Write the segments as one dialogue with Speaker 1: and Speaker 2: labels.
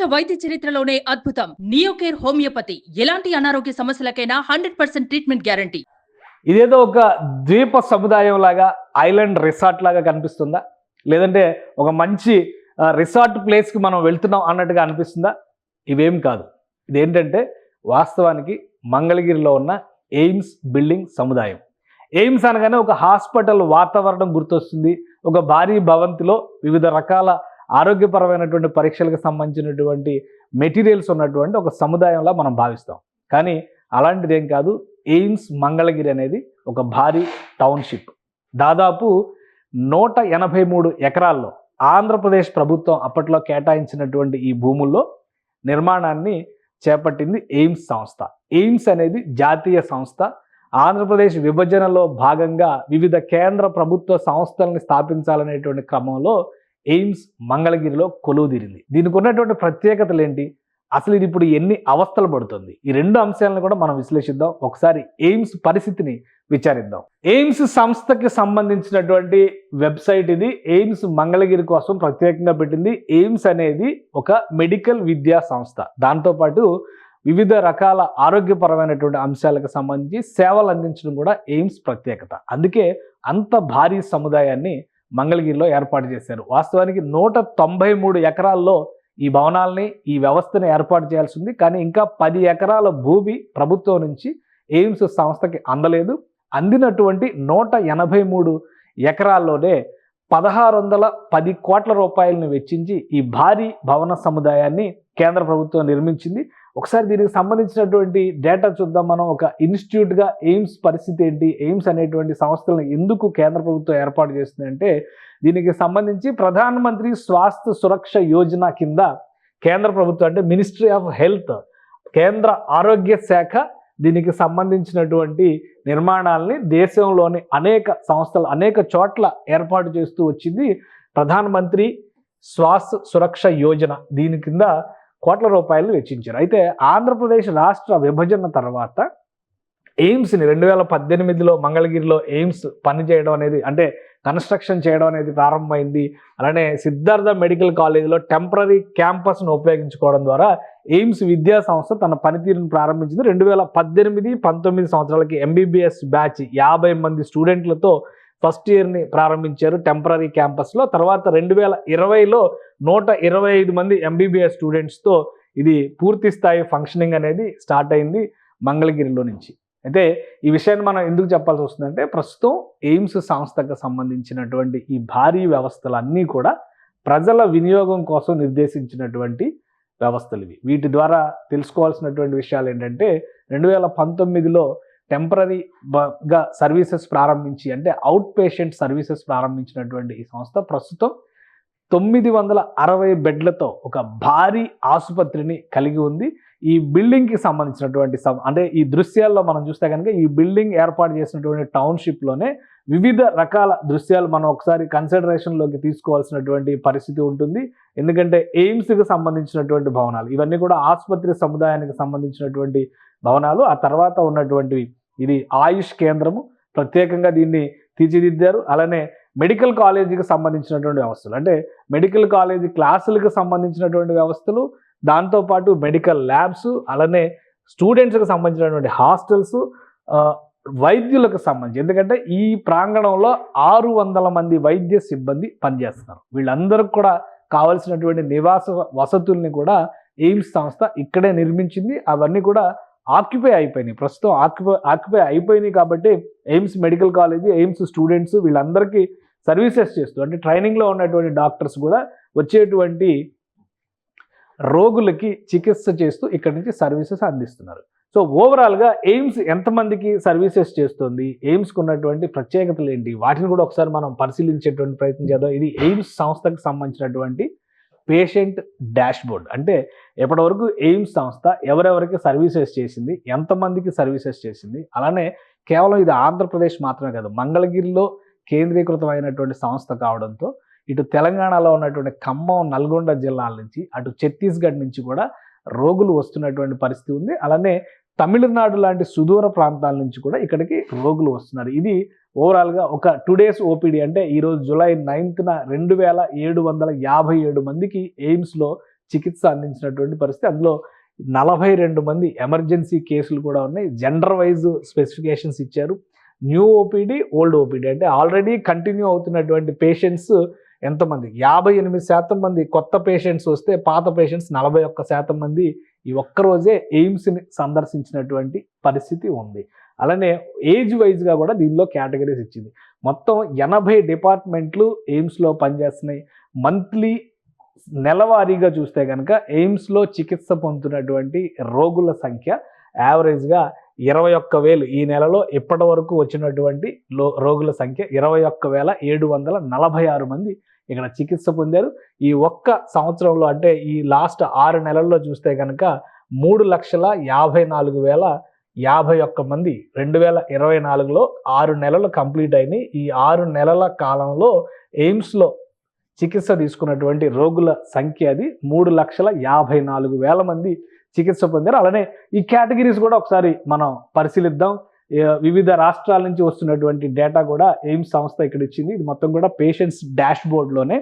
Speaker 1: ప్రపంచ వైద్య చరిత్రలోనే అద్భుతం. Neocare homeopathy. ఎలాంటి అనారోగ్య సమస్యలకైనా హండ్రెడ్ పర్సెంట్ ట్రీట్మెంట్ గ్యారంటీ.
Speaker 2: ఇదేదో ఒక ద్వీప సముదాయం లాగా ఐలాండ్ రిసార్ట్ లాగా కనిపిస్తుందా? లేదంటే ఒక మంచి రిసార్ట్ ప్లేస్కి మనం వెళ్తున్నాం అన్నట్టుగా అనిపిస్తుందా? ఇవేం కాదు. ఇదేంటంటే వాస్తవానికి మంగళగిరిలో ఉన్న ఎయిమ్స్ బిల్డింగ్ సముదాయం. ఎయిమ్స్ అనగానే ఒక హాస్పిటల్ వాతావరణం గుర్తొస్తుంది. ఒక భారీ భవంతిలో వివిధ రకాల ఆరోగ్యపరమైనటువంటి పరీక్షలకు సంబంధించినటువంటి మెటీరియల్స్ ఉన్నటువంటి ఒక సముదాయంలా మనం భావిస్తాం. కానీ అలాంటిది ఏం కాదు. ఎయిమ్స్ మంగళగిరి అనేది ఒక భారీ టౌన్షిప్. దాదాపు నూట ఎనభై మూడు ఎకరాల్లో ఆంధ్రప్రదేశ్ ప్రభుత్వం అప్పట్లో కేటాయించినటువంటి ఈ భూముల్లో నిర్మాణాన్ని చేపట్టింది ఎయిమ్స్ సంస్థ. ఎయిమ్స్ అనేది జాతీయ సంస్థ. ఆంధ్రప్రదేశ్ విభజనలో భాగంగా వివిధ కేంద్ర ప్రభుత్వ సంస్థలను స్థాపించాలనేటువంటి క్రమంలో ఎయిమ్స్ మంగళగిరిలో కొలువుదీరింది దీనికి ఉన్నటువంటి ప్రత్యేకతలు ఏంటి? అసలు ఇది ఇప్పుడు ఎన్ని అవస్థలు పడుతుంది? ఈ రెండు అంశాలను కూడా మనం విశ్లేషిద్దాం. ఒకసారి ఎయిమ్స్ పరిస్థితిని విచారిద్దాం. ఎయిమ్స్ సంస్థకి సంబంధించినటువంటి వెబ్సైట్ ఇది. ఎయిమ్స్ మంగళగిరి కోసం ప్రత్యేకంగా పెట్టింది. ఎయిమ్స్ అనేది ఒక మెడికల్ విద్యా సంస్థ. దాంతోపాటు వివిధ రకాల ఆరోగ్యపరమైనటువంటి అంశాలకు సంబంధించి సేవలు అందించడం కూడా ఎయిమ్స్ ప్రత్యేకత. అందుకే అంత భారీ సముదాయాన్ని మంగళగిరిలో ఏర్పాటు చేశారు. వాస్తవానికి నూట తొంభై మూడు ఎకరాల్లో ఈ భవనాల్ని ఈ వ్యవస్థను ఏర్పాటు చేయాల్సి ఉంది. కానీ ఇంకా పది ఎకరాల భూమి ప్రభుత్వం నుంచి ఎయిమ్స్ సంస్థకి అందలేదు. అందినటువంటి నూట ఎనభై మూడు ఎకరాల్లోనే పదహారు వందల పది కోట్ల రూపాయలను వెచ్చించి ఈ భారీ భవన సముదాయాన్ని కేంద్ర ప్రభుత్వం నిర్మించింది. ఒకసారి దీనికి సంబంధించినటువంటి డేటా చూద్దాం. మనం ఒక ఇన్స్టిట్యూట్గా ఎయిమ్స్ పరిస్థితి ఏంటి? ఎయిమ్స్ అనేటువంటి సంస్థలను ఎందుకు కేంద్ర ప్రభుత్వం ఏర్పాటు చేస్తుంది అంటే దీనికి సంబంధించి ప్రధానమంత్రి స్వాస్థ్య సురక్ష యోజన కింద కేంద్ర ప్రభుత్వం అంటే మినిస్ట్రీ ఆఫ్ హెల్త్ కేంద్ర ఆరోగ్య శాఖ దీనికి సంబంధించినటువంటి నిర్మాణాలని దేశంలోని అనేక సంస్థలు అనేక చోట్ల ఏర్పాటు చేస్తూ వచ్చింది ప్రధానమంత్రి శ్వాస సురక్ష యోజన. దీని కింద కోట్ల రూపాయలు వెచ్చించారు. అయితే ఆంధ్రప్రదేశ్ రాష్ట్ర విభజన తర్వాత ఎయిమ్స్ని రెండు వేల పద్దెనిమిదిలో మంగళగిరిలో ఎయిమ్స్ పనిచేయడం అనేది అంటే కన్స్ట్రక్షన్ చేయడం అనేది ప్రారంభమైంది. అలానే సిద్ధార్థ మెడికల్ కాలేజీలో టెంపరీ క్యాంపస్ను ఉపయోగించుకోవడం ద్వారా ఎయిమ్స్ విద్యా సంస్థ తన పనితీరును ప్రారంభించింది. రెండు వేల పద్దెనిమిది పంతొమ్మిది సంవత్సరాలకి ఎంబీబీఎస్ బ్యాచ్ యాభై మంది స్టూడెంట్లతో ఫస్ట్ ఇయర్ని ప్రారంభించారు టెంపరీ క్యాంపస్లో. తర్వాత రెండు వేల ఇరవైలో నూట ఇరవై ఐదు మంది ఎంబీబీఎస్ స్టూడెంట్స్తో ఇది పూర్తి స్థాయి ఫంక్షనింగ్ అనేది స్టార్ట్ అయింది మంగళగిరిలో నుంచి. అయితే ఈ విషయాన్ని మనం ఎందుకు చెప్పాల్సి వస్తుందంటే ప్రస్తుతం ఎయిమ్స్ సంస్థకు సంబంధించినటువంటి ఈ భారీ వ్యవస్థలన్నీ కూడా ప్రజల వినియోగం కోసం నిర్దేశించినటువంటి వ్యవస్థలు ఇవి. వీటి ద్వారా తెలుసుకోవాల్సినటువంటి విషయాలు ఏంటంటే రెండు వేల పంతొమ్మిదిలో టెంపరీగా సర్వీసెస్ ప్రారంభించి అంటే అవుట్ పేషెంట్ సర్వీసెస్ ప్రారంభించినటువంటి ఈ సంస్థ ప్రస్తుతం తొమ్మిది వందల అరవై బెడ్లతో ఒక భారీ ఆసుపత్రిని కలిగి ఉంది. ఈ బిల్డింగ్కి సంబంధించినటువంటి సం- అంటే ఈ దృశ్యాల్లో మనం చూస్తే కనుక ఈ బిల్డింగ్ ఏర్పాటు చేసినటువంటి టౌన్షిప్లోనే వివిధ రకాల దృశ్యాలు మనం ఒకసారి కన్సిడరేషన్లోకి తీసుకోవాల్సినటువంటి పరిస్థితి ఉంటుంది. ఎందుకంటే ఎయిమ్స్కి సంబంధించినటువంటి భవనాలు ఇవన్నీ కూడా ఆసుపత్రి సముదాయానికి సంబంధించినటువంటి భవనాలు. ఆ తర్వాత ఉన్నటువంటివి ఇది ఆయుష్ కేంద్రము. ప్రత్యేకంగా దీన్ని తీర్చిదిద్దారు. అలానే మెడికల్ కాలేజీకి సంబంధించినటువంటి వ్యవస్థలు. అంటే మెడికల్ కాలేజీ క్లాసులకు సంబంధించినటువంటి వ్యవస్థలు. దాంతోపాటు మెడికల్ ల్యాబ్స్ అలానే స్టూడెంట్స్కి సంబంధించినటువంటి హాస్టల్స్ వైద్యులకు సంబంధించి. ఎందుకంటే ఈ ప్రాంగణంలో ఆరు వందల మంది వైద్య సిబ్బంది పనిచేస్తున్నారు. వీళ్ళందరికీ కూడా కావలసినటువంటి నివాస వసతుల్ని కూడా ఎయిమ్స్ సంస్థ ఇక్కడే నిర్మించింది. అవన్నీ కూడా ఆక్యుపై అయిపోయినాయి. ప్రస్తుతం ఆక్యుపై ఆక్యుపై అయిపోయినాయి కాబట్టి AIIMS medical college AIIMS students వీళ్ళందరికీ సర్వీసెస్ చేస్తూ అంటే ట్రైనింగ్లో ఉన్నటువంటి డాక్టర్స్ కూడా వచ్చేటువంటి రోగులకి చికిత్స చేస్తూ ఇక్కడి నుంచి సర్వీసెస్ అందిస్తున్నారు. సో ఓవరాల్గా ఎయిమ్స్ ఎంతమందికి సర్వీసెస్ చేస్తుంది? ఎయిమ్స్కి ఉన్నటువంటి ప్రత్యేకతలు ఏంటి? వాటిని కూడా ఒకసారి మనం పరిశీలించేటువంటి ప్రయత్నం చేద్దాం. ఇది ఎయిమ్స్ సంస్థకు సంబంధించినటువంటి పేషెంట్ డాష్బోర్డ్. అంటే ఎప్పటివరకు ఎయిమ్స్ సంస్థ ఎవరెవరికి సర్వీసెస్ చేసింది ఎంతమందికి సర్వీసెస్ చేసింది అలానే కేవలం ఇది ఆంధ్రప్రదేశ్ మాత్రమే కాదు మంగళగిరిలో కేంద్రీకృతమైనటువంటి సంస్థ కావడంతో ఇటు తెలంగాణలో ఉన్నటువంటి ఖమ్మం నల్గొండ జిల్లాల నుంచి అటు ఛత్తీస్గఢ్ నుంచి కూడా రోగులు వస్తున్నటువంటి పరిస్థితి ఉంది. అలానే తమిళనాడు లాంటి సుదూర ప్రాంతాల నుంచి కూడా ఇక్కడికి రోగులు వస్తున్నారు. ఇది ఓవరాల్గా ఒక టూ డేస్ ఓపీడీ అంటే ఈరోజు జూలై నైన్త్న రెండు వేల ఏడు వందల యాభై ఏడు మందికి ఎయిమ్స్లో చికిత్స అందించినటువంటి పరిస్థితి. అందులో నలభై రెండు మంది ఎమర్జెన్సీ కేసులు కూడా ఉన్నాయి. జెండర్ వైజ్ స్పెసిఫికేషన్స్ ఇచ్చారు. న్యూ ఓపీడీ ఓల్డ్ ఓపీడీ అంటే ఆల్రెడీ కంటిన్యూ అవుతున్నటువంటి పేషెంట్స్ ఎంతమంది? యాభై ఎనిమిది శాతం మంది కొత్త పేషెంట్స్ వస్తే పాత పేషెంట్స్ నలభై ఒక్క శాతం మంది ఈ ఒక్కరోజే ఎయిమ్స్ని సందర్శించినటువంటి పరిస్థితి ఉంది. అలానే ఏజ్ వైజ్గా కూడా దీనిలో కేటగిరీస్ ఇచ్చింది. మొత్తం ఎనభై డిపార్ట్మెంట్లు ఎయిమ్స్లో పనిచేస్తున్నాయి. మంత్లీ నెలవారీగా చూస్తే కనుక ఎయిమ్స్లో చికిత్స పొందుతున్నటువంటి రోగుల సంఖ్య యావరేజ్గా ఇరవై ఒక్క వేలు. ఈ నెలలో ఇప్పటి వరకు వచ్చినటువంటి లో రోగుల సంఖ్య ఇరవై ఒక్క వేల ఏడు వందల నలభై ఆరు మంది ఇక్కడ చికిత్స పొందారు. ఈ ఒక్క సంవత్సరంలో అంటే ఈ లాస్ట్ ఆరు నెలల్లో చూస్తే కనుక మూడు లక్షల యాభై నాలుగు వేల యాభై ఒక్క మంది రెండు వేల ఇరవై నాలుగులో ఆరు నెలలు కంప్లీట్ అయినాయి ఈ ఆరు నెలల కాలంలో ఎయిమ్స్లో చికిత్స తీసుకున్నటువంటి రోగుల సంఖ్య అది మూడు లక్షల యాభై నాలుగు వేల మంది చికిత్స పొందారు. అలానే ఈ కేటగిరీస్ కూడా ఒకసారి మనం పరిశీలిద్దాం. వివిధ రాష్ట్రాల నుంచి వస్తున్నటువంటి డేటా కూడా ఎయిమ్స్ సంస్థ ఇక్కడ ఇచ్చింది. ఇది మొత్తం కూడా పేషెంట్స్ డాష్ బోర్డ్లోనే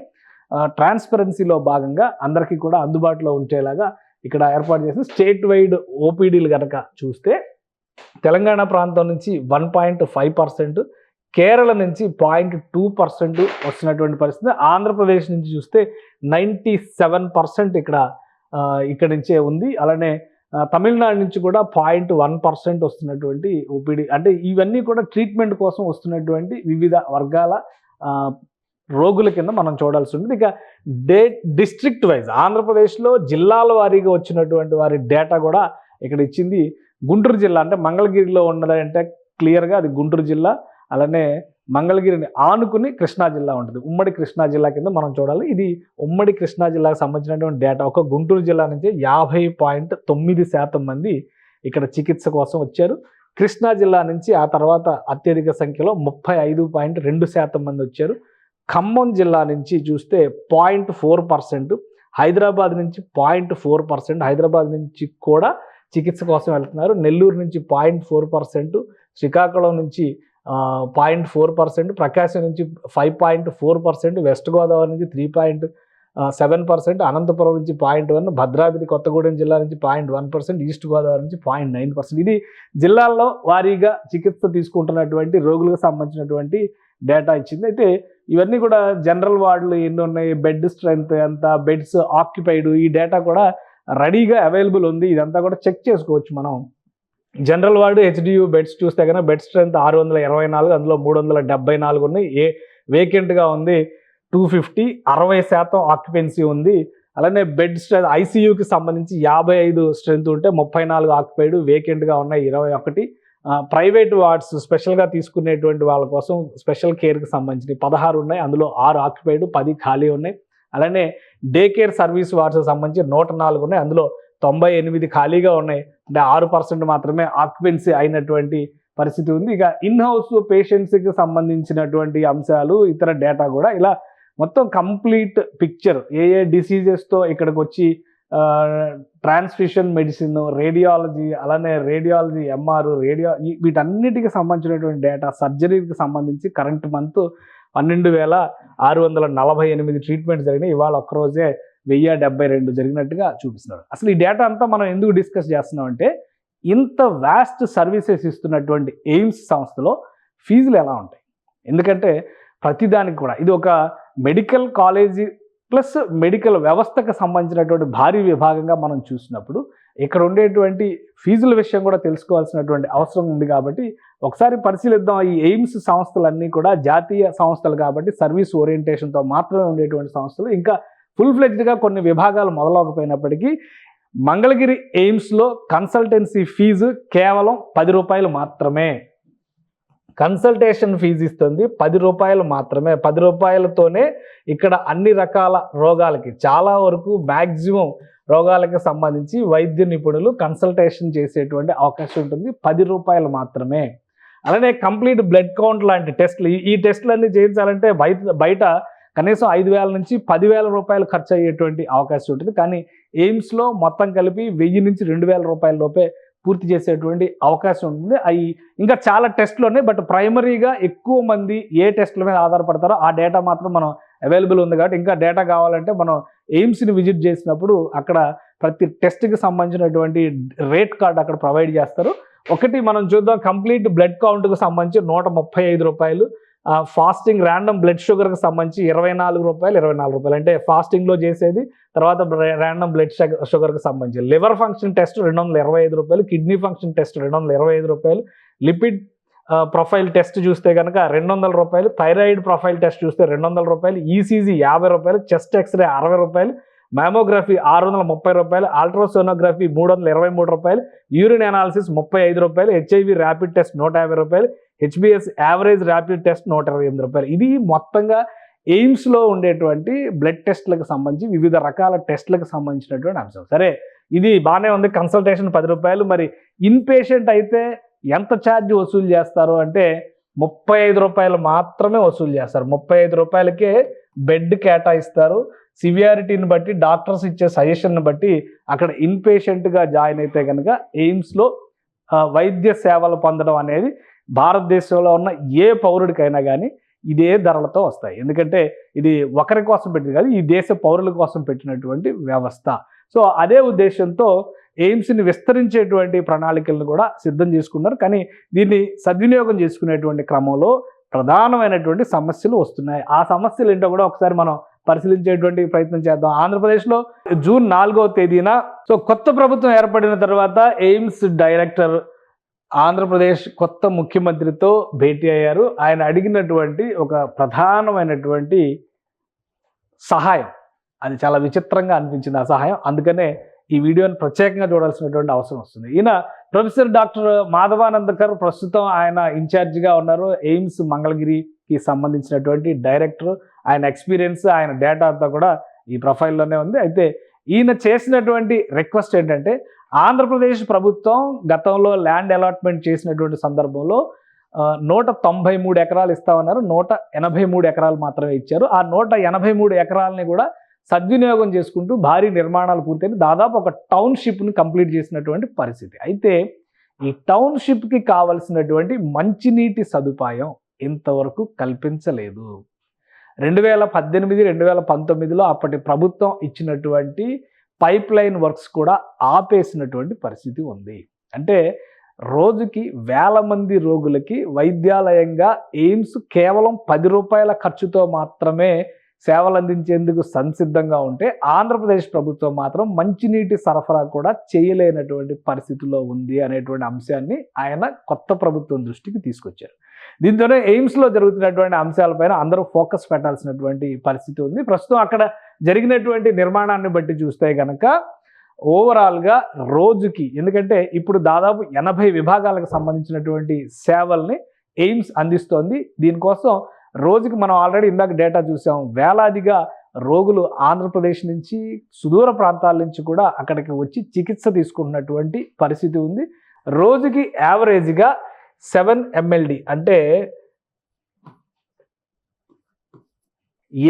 Speaker 2: ట్రాన్స్పరెన్సీలో భాగంగా అందరికీ కూడా అందుబాటులో ఉంచేలాగా ఇక్కడ ఏర్పాటు చేసిన స్టేట్ వైడ్ ఓపీడీలు కనుక చూస్తే తెలంగాణ ప్రాంతం నుంచి one point five percent Kerala నుంచి పాయింట్ టూ పర్సెంట్ వస్తున్నటువంటి పరిస్థితి. ఆంధ్రప్రదేశ్ నుంచి చూస్తే నైంటీ సెవెన్ పర్సెంట్ ఇక్కడ ఇక్కడ నుంచే ఉంది. అలానే తమిళనాడు నుంచి కూడా పాయింట్ వన్ పర్సెంట్ వస్తున్నటువంటి ఓపీడీ. అంటే ఇవన్నీ కూడా ట్రీట్మెంట్ కోసం వస్తున్నటువంటి వివిధ వర్గాల రోగుల కింద మనం చూడాల్సి ఉంటుంది. ఇక డే డిస్ట్రిక్ట్ వైజ్ ఆంధ్రప్రదేశ్లో జిల్లాల వారీగా వచ్చినటువంటి వారి డేటా కూడా ఇక్కడ ఇచ్చింది. గుంటూరు జిల్లా అంటే మంగళగిరిలో ఉన్నదంటే క్లియర్గా అది గుంటూరు జిల్లా అలానే మంగళగిరిని ఆనుకుని కృష్ణా జిల్లా ఉంటుంది. ఉమ్మడి కృష్ణా జిల్లా కింద మనం చూడాలి. ఇది ఉమ్మడి కృష్ణా జిల్లాకు సంబంధించినటువంటి డేటా ఒక గుంటూరు జిల్లా నుంచి యాభై పాయింట్ తొమ్మిది శాతం మంది ఇక్కడ చికిత్స కోసం వచ్చారు. కృష్ణా జిల్లా నుంచి ఆ తర్వాత అత్యధిక సంఖ్యలో ముప్పై ఐదు పాయింట్ రెండు శాతం మంది వచ్చారు. ఖమ్మం జిల్లా నుంచి చూస్తే పాయింట్ ఫోర్ పర్సెంట్ హైదరాబాద్ నుంచి పాయింట్ ఫోర్ పర్సెంట్ హైదరాబాద్ నుంచి కూడా చికిత్స కోసం వెళ్తున్నారు. నెల్లూరు నుంచి పాయింట్ ఫోర్ పర్సెంట్ శ్రీకాకుళం నుంచి పాయింట్ ఫోర్ పర్సెంట్ ప్రకాశం నుంచి five point four percent west Godavari నుంచి three point seven percent Anantapuram నుంచి పాయింట్ వన్ భద్రాద్రి కొత్తగూడెం జిల్లా నుంచి point one percent east Godavari నుంచి పాయింట్ నైన్ పర్సెంట్. ఇది జిల్లాల్లో వారీగా చికిత్స తీసుకుంటున్నటువంటి రోగులకు సంబంధించినటువంటి డేటా ఇచ్చింది. అయితే ఇవన్నీ కూడా జనరల్ వార్డులు ఎన్ని ఉన్నాయి బెడ్ స్ట్రెంగ్త్ ఎంత బెడ్స్ ఆక్యుపైడ్ ఈ డేటా కూడా రెడీగా అవైలబుల్ ఉంది. ఇదంతా కూడా చెక్ చేసుకోవచ్చు మనం. జనరల్ వార్డు హెచ్డియు బెడ్స్ చూస్తే కనుక బెడ్ స్ట్రెంత్ ఆరు వందల ఇరవై నాలుగు అందులో మూడు వందల డెబ్బై నాలుగు ఉన్నాయి. ఏ వేకెంట్గా ఉంది టూ ఫిఫ్టీ అరవై శాతం ఆక్యుపెన్సీ ఉంది. అలానే బెడ్ స్ట్రెంత్ ఐసీయూకి సంబంధించి యాభై ఐదు స్ట్రెంత్ ఉంటే ముప్పై నాలుగు ఆక్యుపైడ్ వేకెంట్గా ఉన్నాయి ఇరవై ఒకటి. ప్రైవేట్ వార్డ్స్ స్పెషల్గా తీసుకునేటువంటి వాళ్ళ కోసం స్పెషల్ కేర్కి సంబంధించి పదహారు ఉన్నాయి. అందులో ఆరు ఆక్యుపైడ్ పది ఖాళీ ఉన్నాయి. అలానే డే కేర్ సర్వీస్ వార్డ్స్ సంబంధించి నూట నాలుగు ఉన్నాయి. అందులో తొంభై ఎనిమిది ఖాళీగా ఉన్నాయి. అంటే ఆరు పర్సెంట్ మాత్రమే ఆక్యుపెన్సీ అయినటువంటి పరిస్థితి ఉంది. ఇక ఇన్ హౌస్ పేషెంట్స్కి సంబంధించినటువంటి అంశాలు ఇతర డేటా కూడా ఇలా మొత్తం కంప్లీట్ పిక్చర్. ఏ ఏ డిసీజెస్తో ఇక్కడికి వచ్చి ట్రాన్స్ఫ్యూషన్ మెడిసిన్ రేడియాలజీ అలానే రేడియాలజీ ఎంఆర్ రేడియో వీటన్నిటికి సంబంధించినటువంటి డేటా సర్జరీకి సంబంధించి కరెంట్ మంత్ పన్నెండు వేల ఆరు వందల నలభై ఎనిమిది ట్రీట్మెంట్ జరిగినాయి. ఇవాళ ఒక్కరోజే వెయ్యి డెబ్బై రెండు జరిగినట్టుగా చూపిస్తున్నారు. అసలు ఈ డేటా అంతా మనం ఎందుకు డిస్కస్ చేస్తున్నాం అంటే ఇంత వ్యాస్ట్ సర్వీసెస్ ఇస్తున్నటువంటి ఎయిమ్స్ సంస్థలో ఫీజులు ఎలా ఉంటాయి? ఎందుకంటే ప్రతిదానికి కూడా ఇది ఒక మెడికల్ కాలేజీ ప్లస్ మెడికల్ వ్యవస్థకు సంబంధించినటువంటి భారీ విభాగంగా మనం చూసినప్పుడు ఇక్కడ ఉండేటువంటి ఫీజుల విషయం కూడా తెలుసుకోవాల్సినటువంటి అవసరం ఉంది కాబట్టి ఒకసారి పరిశీలిద్దాం. ఈ ఎయిమ్స్ సంస్థలన్నీ కూడా జాతీయ సంస్థలు కాబట్టి సర్వీస్ ఓరియంటేషన్తో మాత్రమే ఉండేటువంటి సంస్థలు. ఇంకా ఫుల్ ఫ్లెడ్జ్డ్గా కొన్ని విభాగాలు మొదలవకపోయినప్పటికీ మంగళగిరి ఎయిమ్స్లో కన్సల్టెన్సీ ఫీజు కేవలం పది రూపాయలు మాత్రమే. కన్సల్టేషన్ ఫీజు ఇస్తుంది పది రూపాయలు మాత్రమే. పది రూపాయలతోనే ఇక్కడ అన్ని రకాల రోగాలకి చాలా వరకు మ్యాక్సిమం రోగాలకు సంబంధించి వైద్య నిపుణులు కన్సల్టేషన్ చేసేటువంటి అవకాశం ఉంటుంది. పది రూపాయలు మాత్రమే. అలానే కంప్లీట్ బ్లడ్ కౌంట్ లాంటి టెస్ట్లు. ఈ- ఈ టెస్టులన్నీ చేయించాలంటే బయట బయట కనీసం ఐదు వేల నుంచి పదివేల రూపాయలు ఖర్చు అయ్యేటువంటి అవకాశం ఉంటుంది. కానీ ఎయిమ్స్లో మొత్తం కలిపి వెయ్యి నుంచి రెండు వేల రూపాయల లోపే పూర్తి చేసేటువంటి అవకాశం ఉంటుంది. అవి ఇంకా చాలా టెస్ట్లు ఉన్నాయి. బట్ ప్రైమరీగా ఎక్కువ మంది ఏ టెస్ట్ల మీద ఆధారపడతారో ఆ డేటా మాత్రం మనం అవైలబుల్ ఉంది కాబట్టి ఇంకా డేటా కావాలంటే మనం ఎయిమ్స్ని విజిట్ చేసినప్పుడు అక్కడ ప్రతి టెస్ట్కి సంబంధించినటువంటి రేట్ కార్డ్ అక్కడ ప్రొవైడ్ చేస్తారు. ఒకటి మనం చూద్దాం కంప్లీట్ బ్లడ్ కౌంట్కి సంబంధించి నూట ముప్పై ఐదు రూపాయలు ఫాస్టింగ్ ర్యాండమ్ బ్లడ్ షుగర్కి సంబంధించి ఇరవై నాలుగు రూపాయలు ఇరవై నాలుగు రూపాయలు. అంటే ఫాస్టింగ్లో చేసేది తర్వాత ర్యాండమ్ బ్లడ్ షుగర్కి సంబంధించి. లివర్ ఫంక్షన్ టెస్ట్ రెండు వందల ఇరవై ఐదు రూపాయలు కిడ్నీ ఫంక్షన్ టెస్ట్ రెండు వందల ఇరవై ఐదు రూపాయలు లిపిడ్ ప్రొఫైల్ టెస్ట్ చూస్తే కనుక రెండు వందల రూపాయలు థైరాయిడ్ ప్రొఫైల్ టెస్ట్ చూస్తే రెండు వందల రూపాయలు ఈసీజీ యాభై రూపాయలు చెస్ట్ ఎక్స్రే అరవై రూపాయలు మ్యామోగ్రఫీ ఆరు వందల ముప్పై రూపాయలు అల్ట్రాసోనోగ్రఫీ మూడు వందల ఇరవై మూడు రూపాయలు యూరిన్ అనాలిసిస్ ముప్పై ఐదు రూపాయలు హెచ్ఐవి ర్యాపిడ్ టెస్ట్ నూట యాభై రూపాయలు హెచ్బిఎస్ యావరేజ్ ర్యాపిడ్ టెస్ట్ నూట ఇరవై ఎనిమిది రూపాయలు. ఇది మొత్తంగా ఎయిమ్స్లో ఉండేటువంటి బ్లడ్ టెస్ట్లకు సంబంధించి వివిధ రకాల టెస్ట్లకు సంబంధించినటువంటి అంశం. సరే ఇది బాగానే ఉంది కన్సల్టేషన్ పది రూపాయలు. మరి ఇన్ పేషెంట్ అయితే ఎంత ఛార్జ్ వసూలు చేస్తారు అంటే ముప్పై ఐదు రూపాయలు మాత్రమే వసూలు చేస్తారు. ముప్పై ఐదు రూపాయలకే బెడ్ కేటాయిస్తారు. సివియారిటీని బట్టి డాక్టర్స్ ఇచ్చే సజెషన్ని బట్టి అక్కడ ఇన్పేషెంట్గా జాయిన్ అయితే కనుక ఎయిమ్స్లో వైద్య సేవలు పొందడం అనేది భారతదేశంలో ఉన్న ఏ పౌరుడికైనా కానీ ఇదే ధరలతో వస్తాయి. ఎందుకంటే ఇది ఒకరి కోసం పెట్టింది కాదు ఈ దేశ పౌరుల కోసం పెట్టినటువంటి వ్యవస్థ. సో అదే ఉద్దేశంతో ఎయిమ్స్ని విస్తరించేటువంటి ప్రణాళికలను కూడా సిద్ధం చేసుకున్నారు. కానీ దీన్ని సద్వినియోగం చేసుకునేటువంటి క్రమంలో ప్రధానమైనటువంటి సమస్యలు వస్తున్నాయి. ఆ సమస్యలు ఏంటో కూడా ఒకసారి మనం పరిశీలించేటువంటి ప్రయత్నం చేద్దాం. ఆంధ్రప్రదేశ్లో జూన్ నాలుగవ తేదీన సో కొత్త ప్రభుత్వం ఏర్పడిన తర్వాత ఎయిమ్స్ డైరెక్టర్ ఆంధ్రప్రదేశ్ కొత్త ముఖ్యమంత్రితో భేటీ అయ్యారు. ఆయన అడిగినటువంటి ఒక ప్రధానమైనటువంటి సహాయం. అది చాలా విచిత్రంగా అనిపించింది ఆ సహాయం. అందుకనే ఈ వీడియోని ప్రత్యేకంగా చూడాల్సినటువంటి అవసరం వస్తుంది. ఈయన ప్రొఫెసర్ డాక్టర్ మాధవానందకర్ ప్రస్తుతం ఆయన ఇన్ఛార్జిగా ఉన్నారు. ఎయిమ్స్ మంగళగిరికి సంబంధించినటువంటి డైరెక్టర్. ఆయన ఎక్స్పీరియన్స్ ఆయన డేటా అంతా కూడా ఈ ప్రొఫైల్లోనే ఉంది. అయితే ఈయన చేసినటువంటి రిక్వెస్ట్ ఏంటంటే ఆంధ్రప్రదేశ్ ప్రభుత్వం గతంలో ల్యాండ్ అలాట్మెంట్ చేసినటువంటి సందర్భంలో నూట తొంభై మూడు ఎకరాలు ఇస్తామన్నారు. నూట ఎనభై మూడు ఎకరాలు మాత్రమే ఇచ్చారు. ఆ నూట ఎనభై మూడు ఎకరాలని కూడా సద్వినియోగం చేసుకుంటూ భారీ నిర్మాణాలు పూర్తయిన దాదాపు ఒక టౌన్షిప్ని కంప్లీట్ చేసినటువంటి పరిస్థితి. అయితే ఈ టౌన్షిప్కి కావలసినటువంటి మంచినీటి సదుపాయం ఇంతవరకు కల్పించలేదు. రెండు వేల పద్దెనిమిది రెండు వేల పంతొమ్మిదిలో అప్పటి ప్రభుత్వం ఇచ్చినటువంటి పైప్ లైన్ వర్క్స్ కూడా ఆపేసినటువంటి పరిస్థితి ఉంది. అంటే రోజుకి వేల మంది రోగులకి వైద్యాలయంగా ఎయిమ్స్ కేవలం పది రూపాయల ఖర్చుతో మాత్రమే సేవలు అందించేందుకు సంసిద్ధంగా ఉంటే ఆంధ్రప్రదేశ్ ప్రభుత్వం మాత్రం మంచినీటి సరఫరా కూడా చేయలేనటువంటి పరిస్థితిలో ఉంది అనేటువంటి అంశాన్ని ఆయన కొత్త ప్రభుత్వం దృష్టికి తీసుకొచ్చారు. దీంతోనే ఎయిమ్స్లో జరుగుతున్నటువంటి అంశాలపైన అందరూ ఫోకస్ పెట్టాల్సినటువంటి పరిస్థితి ఉంది. ప్రస్తుతం అక్కడ జరిగినటువంటి నిర్మాణాన్ని బట్టి చూస్తే కనుక ఓవరాల్గా రోజుకి ఎందుకంటే ఇప్పుడు దాదాపు ఎనభై విభాగాలకు సంబంధించినటువంటి సేవల్ని ఎయిమ్స్ అందిస్తోంది. దీనికోసం రోజుకి మనం ఆల్రెడీ ఇందాక డేటా చూసాం. వేలాదిగా రోగులు ఆంధ్రప్రదేశ్ నుంచి సుదూర ప్రాంతాల నుంచి కూడా అక్కడికి వచ్చి చికిత్స తీసుకుంటున్నటువంటి పరిస్థితి ఉంది. రోజుకి యావరేజ్గా సెవెన్ ఎంఎల్డి అంటే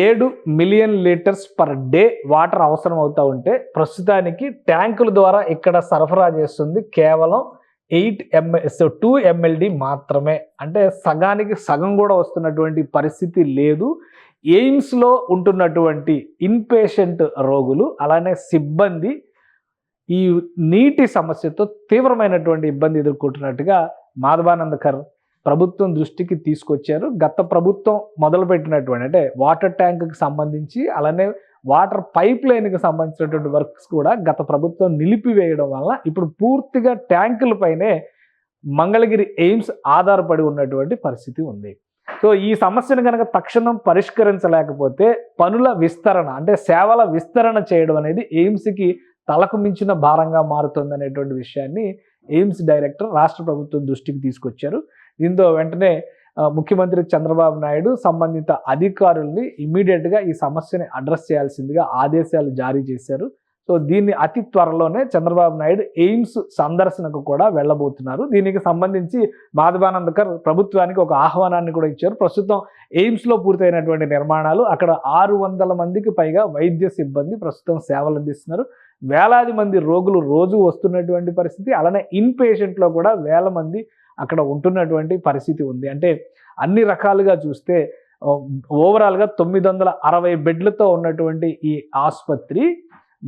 Speaker 2: ఏడు million litres per day water అవసరం అవుతూ ఉంటే ప్రస్తుతానికి ట్యాంకుల ద్వారా ఇక్కడ సరఫరా చేస్తుంది కేవలం ఎయిట్ ఎంఎల్ టూ ఎంఎల్డి మాత్రమే. అంటే సగానికి సగం కూడా వస్తున్నటువంటి పరిస్థితి లేదు. ఎయిమ్స్లో ఉంటున్నటువంటి ఇన్పేషెంట్ రోగులు అలానే సిబ్బంది ఈ నీటి సమస్యతో తీవ్రమైనటువంటి ఇబ్బంది ఎదుర్కొంటున్నట్టుగా మాధవానందకర్ ప్రభుత్వం దృష్టికి తీసుకొచ్చారు. గత ప్రభుత్వం మొదలుపెట్టినటువంటి అంటే వాటర్ ట్యాంక్కి సంబంధించి అలానే వాటర్ పైప్ లైన్కి సంబంధించినటువంటి వర్క్స్ కూడా గత ప్రభుత్వం నిలిపివేయడం వల్ల ఇప్పుడు పూర్తిగా ట్యాంకులపైనే మంగళగిరి ఎయిమ్స్ ఆధారపడి ఉన్నటువంటి పరిస్థితి ఉంది. సో ఈ సమస్యను కనుక తక్షణం పరిష్కరించలేకపోతే పనుల విస్తరణ అంటే సేవల విస్తరణ చేయడం అనేది ఎయిమ్స్కి తలకు మించిన భారంగా మారుతుంది అనేటువంటి విషయాన్ని ఎయిమ్స్ డైరెక్టర్ రాష్ట్ర ప్రభుత్వం దృష్టికి తీసుకొచ్చారు. దీంతో వెంటనే ముఖ్యమంత్రి చంద్రబాబు నాయుడు సంబంధిత అధికారుల్ని ఇమీడియట్గా ఈ సమస్యని అడ్రస్ చేయాల్సిందిగా ఆదేశాలు జారీ చేశారు. సో దీన్ని అతి త్వరలోనే చంద్రబాబు నాయుడు ఎయిమ్స్ సందర్శనకు కూడా వెళ్ళబోతున్నారు. దీనికి సంబంధించి మాధవానందకర్ ప్రభుత్వానికి ఒక ఆహ్వానాన్ని కూడా ఇచ్చారు. ప్రస్తుతం ఎయిమ్స్లో పూర్తయినటువంటి నిర్మాణాలు అక్కడ ఆరు వందల మందికి పైగా వైద్య సిబ్బంది ప్రస్తుతం సేవలు అందిస్తున్నారు. వేలాది మంది రోగులు రోజు వస్తున్నటువంటి పరిస్థితి. అలానే ఇన్ పేషెంట్లో కూడా వేల మంది అక్కడ ఉంటున్నటువంటి పరిస్థితి ఉంది. అంటే అన్ని రకాలుగా చూస్తే ఓవరాల్గా తొమ్మిది వందల అరవై బెడ్లతో ఉన్నటువంటి ఈ ఆసుపత్రి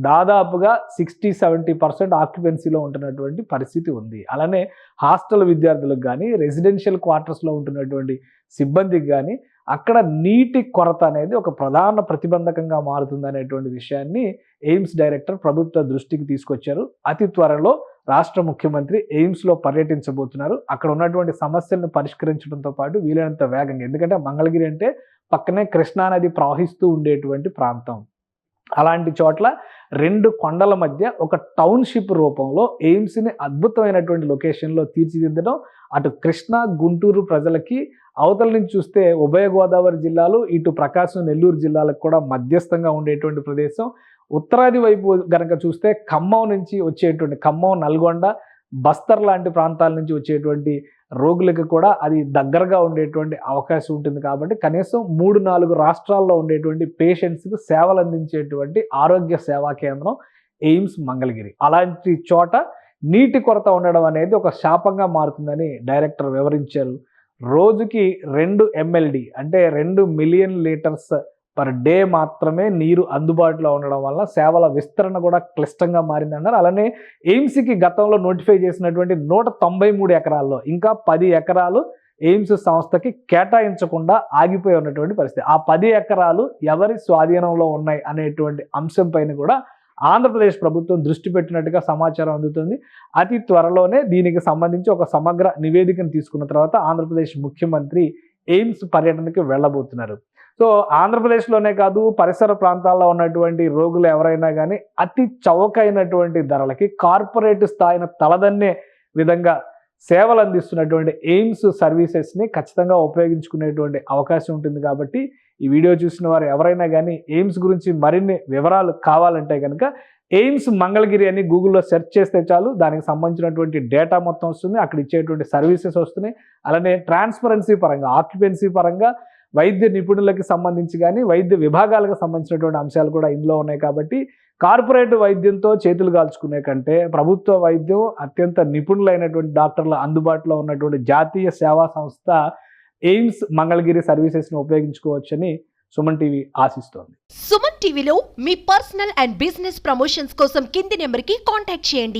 Speaker 2: దాదాపుగా సిక్స్టీ సెవెంటీ పర్సెంట్ ఆక్యుపెన్సీలో ఉంటున్నటువంటి పరిస్థితి ఉంది. అలానే హాస్టల్ విద్యార్థులకు కానీ రెసిడెన్షియల్ క్వార్టర్స్లో ఉంటున్నటువంటి సిబ్బందికి కానీ అక్కడ నీటి కొరత అనేది ఒక ప్రధాన ప్రతిబంధకంగా మారుతుంది అనేటువంటి విషయాన్ని ఎయిమ్స్ డైరెక్టర్ ప్రభుత్వ దృష్టికి తీసుకొచ్చారు. అతి త్వరలో రాష్ట్ర ముఖ్యమంత్రి ఎయిమ్స్లో పర్యటించబోతున్నారు. అక్కడ ఉన్నటువంటి సమస్యలను పరిష్కరించడంతో పాటు వీలైనంత వేగంగా. ఎందుకంటే మంగళగిరి అంటే పక్కనే కృష్ణానది ప్రవహిస్తూ ఉండేటువంటి ప్రాంతం. అలాంటి చోట్ల రెండు కొండల మధ్య ఒక టౌన్షిప్ రూపంలో ఎయిమ్స్ని అద్భుతమైనటువంటి లొకేషన్లో తీర్చిదిద్దడం అటు కృష్ణా గుంటూరు ప్రజలకి అవతల నుంచి చూస్తే ఉభయ గోదావరి జిల్లాలు ఇటు ప్రకాశం నెల్లూరు జిల్లాలకు కూడా మధ్యస్థంగా ఉండేటువంటి ప్రదేశం. ఉత్తరాది వైపు గనక చూస్తే ఖమ్మం నుంచి వచ్చేటువంటి ఖమ్మం నల్గొండ బస్తర్ లాంటి ప్రాంతాల నుంచి వచ్చేటువంటి రోగులకు కూడా అది దగ్గరగా ఉండేటువంటి అవకాశం ఉంటుంది కాబట్టి కనీసం మూడు నాలుగు రాష్ట్రాల్లో ఉండేటువంటి పేషెంట్స్కి సేవలు అందించేటువంటి ఆరోగ్య సేవా కేంద్రం ఎయిమ్స్ మంగళగిరి. అలాంటి చోట నీటి కొరత ఉండడం అనేది ఒక శాపంగా మారుతుందని డైరెక్టర్ వివరించారు. రోజుకి రెండు ఎంఎల్డి అంటే రెండు మిలియన్ లీటర్స్ పర్ డే మాత్రమే నీరు అందుబాటులో ఉండడం వల్ల సేవల విస్తరణ కూడా క్లిష్టంగా మారిందన్నారు అలానే ఎయిమ్స్కి గతంలో నోటిఫై చేసినటువంటి నూట తొంభై మూడు ఎకరాల్లో ఇంకా పది ఎకరాలు ఎయిమ్స్ సంస్థకి కేటాయించకుండా ఆగిపోయి ఉన్నటువంటి పరిస్థితి. ఆ పది ఎకరాలు ఎవరి స్వాధీనంలో ఉన్నాయి అనేటువంటి అంశం పైన కూడా ఆంధ్రప్రదేశ్ ప్రభుత్వం దృష్టి పెట్టినట్టుగా సమాచారం అందుతుంది. అతి త్వరలోనే దీనికి సంబంధించి ఒక సమగ్ర నివేదికను తీసుకున్న తర్వాత ఆంధ్రప్రదేశ్ ముఖ్యమంత్రి ఎయిమ్స్ పర్యటనకి వెళ్ళబోతున్నారు. సో ఆంధ్రప్రదేశ్లోనే కాదు పరిసర ప్రాంతాల్లో ఉన్నటువంటి రోగులు ఎవరైనా కానీ అతి చౌకైనటువంటి ధరలకి కార్పొరేట్ స్థాయిని తలదన్నే విధంగా సేవలు అందిస్తున్నటువంటి ఎయిమ్స్ సర్వీసెస్ని ఖచ్చితంగా ఉపయోగించుకునేటువంటి అవకాశం ఉంటుంది కాబట్టి ఈ వీడియో చూసిన వారు ఎవరైనా కానీ ఎయిమ్స్ గురించి మరిన్ని వివరాలు కావాలంటే కనుక ఎయిమ్స్ మంగళగిరి అని గూగుల్లో సెర్చ్ చేస్తే చాలు. దానికి సంబంధించినటువంటి డేటా మొత్తం వస్తుంది. అక్కడ ఇచ్చేటువంటి సర్వీసెస్ వస్తున్నాయి. అలానే ట్రాన్స్పరెన్సీ పరంగా ఆక్యుపెన్సీ పరంగా వైద్య నిపుణులకి సంబంధించి కానీ వైద్య విభాగాలకు సంబంధించినటువంటి అంశాలు కూడా ఇందులో ఉన్నాయి కాబట్టి కార్పొరేట్ వైద్యంతో చేతులు కాల్చుకునే కంటే ప్రభుత్వ వైద్యం అత్యంత నిపుణులైనటువంటి డాక్టర్ల అందుబాటులో ఉన్నటువంటి జాతీయ సేవా సంస్థ ఎయిమ్స్ మంగళగిరి సర్వీసెస్ని ఉపయోగించుకోవచ్చని సుమన్ టీవీ ఆశిస్తోంది.
Speaker 3: సుమన్ టీవీలో మీ పర్సనల్ అండ్ బిజినెస్ ప్రమోషన్స్ కోసం కింది నెంబర్కి కాంటాక్ట్ చేయండి.